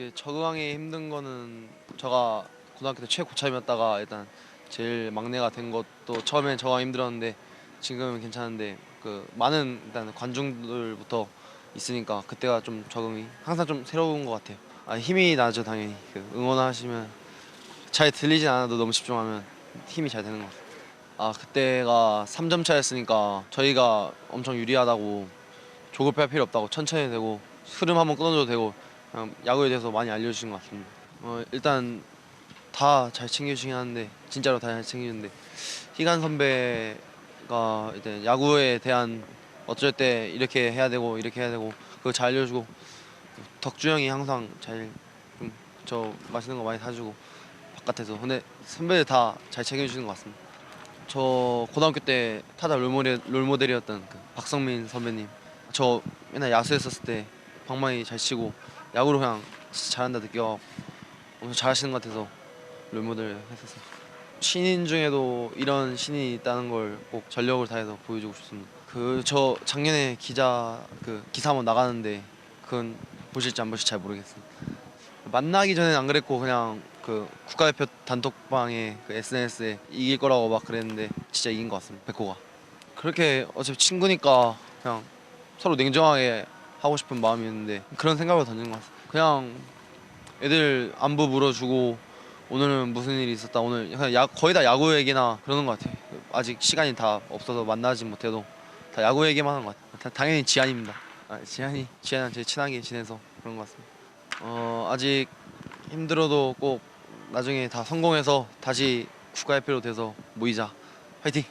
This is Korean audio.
이게 적응하기 힘든 거는 제가 고등학교 때 최고참이었다가 일단 제일 막내가 된 것도 처음엔 적응하기 힘들었는데 지금은 괜찮은데 그 많은 일단 관중들부터 있으니까 그때가 좀 적응이 항상 좀 새로운 것 같아요. 아, 힘이 나죠 당연히 그 응원하시면 잘 들리진 않아도 너무 집중하면 힘이 잘 되는 것 같아요. 아 그때가 3점 차였으니까 저희가 엄청 유리하다고 조급할 필요 없다고 천천히 되고 흐름 한번 끊어줘도 되고 야구에 대해서 많이 알려주신 것 같습니다. 어, 일단 다 잘 챙겨주긴 하는데 진짜로 다 잘 챙기는데 희간 선배가 이제 야구에 대한 어쩔 때 이렇게 해야 되고 이렇게 해야 되고 그거 잘 알려주고 덕주 형이 항상 잘좀저 맛있는 거 많이 사주고 바깥에서 근데 선배들 다 잘 챙겨주시는 것 같습니다. 저 고등학교 때 타자 롤모델, 롤모델이었던 그 박성민 선배님 저 맨날 야수했었을 때 방망이 잘 치고 야구로 그냥 잘한다 느껴. 엄청 잘하시는 것 같아서 롤모델 했었어요. 신인 중에도 이런 신인이 있다는 걸 꼭 전력을 다해서 보여주고 싶습니다. 그 저 작년에 기자 그 기사 한번 나가는데 그건 보실지 안 보실지 잘 모르겠습니다 만나기 전에는 안 그랬고 그냥 그 국가대표 단톡방에 그 SNS에 이길 거라고 막 그랬는데 진짜 이긴 것 같습니다. 백호가. 그렇게 어차피 친구니까 그냥 서로 냉정하게 하고 싶은 마음이었는데 그런 생각을 던진 것 같습니다. 그냥 애들 안부 물어주고 오늘은 무슨 일이 있었다 오늘 그냥 야, 거의 다 야구 얘기나 그러는 것 같아요. 아직 시간이 다 없어서 만나지 못해도 다 야구 얘기만 하는 것 같아요. 다- 당연히 지한입니다. 아, 지한이 지한이랑 제일 친하게 지내서 그런 것 같습니다. 어 아직 힘들어도 꼭 나중에 다 성공해서 다시 국가대표로 돼서 모이자. 화이팅!